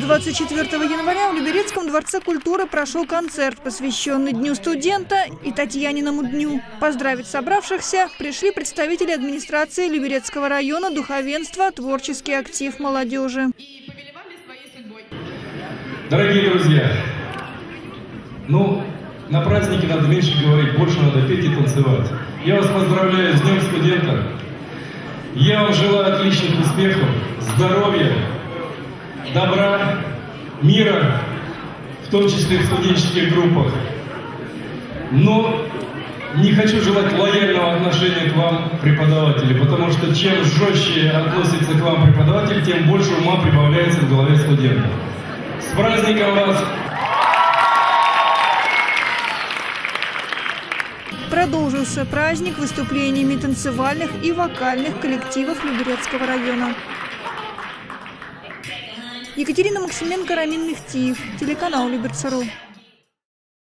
24 января в Люберецком дворце культуры прошел концерт, посвященный Дню студента и Татьяниному дню. Поздравить собравшихся пришли представители администрации Люберецкого района, духовенства, творческий актив молодежи. Дорогие друзья, ну, на празднике надо меньше говорить, больше надо петь и танцевать. Я вас поздравляю с Днем студента. Я вам желаю отличных успехов, здоровья, добра, мира, в том числе в студенческих группах. Но не хочу желать лояльного отношения к вам, преподаватели, потому что чем жестче относится к вам преподаватель, тем больше ума прибавляется в голове студента. С праздником вас! Продолжился праздник выступлениями танцевальных и вокальных коллективов Люберецкого района. Екатерина Максименко, Рамин Мехтиев, телеканал Люберцару.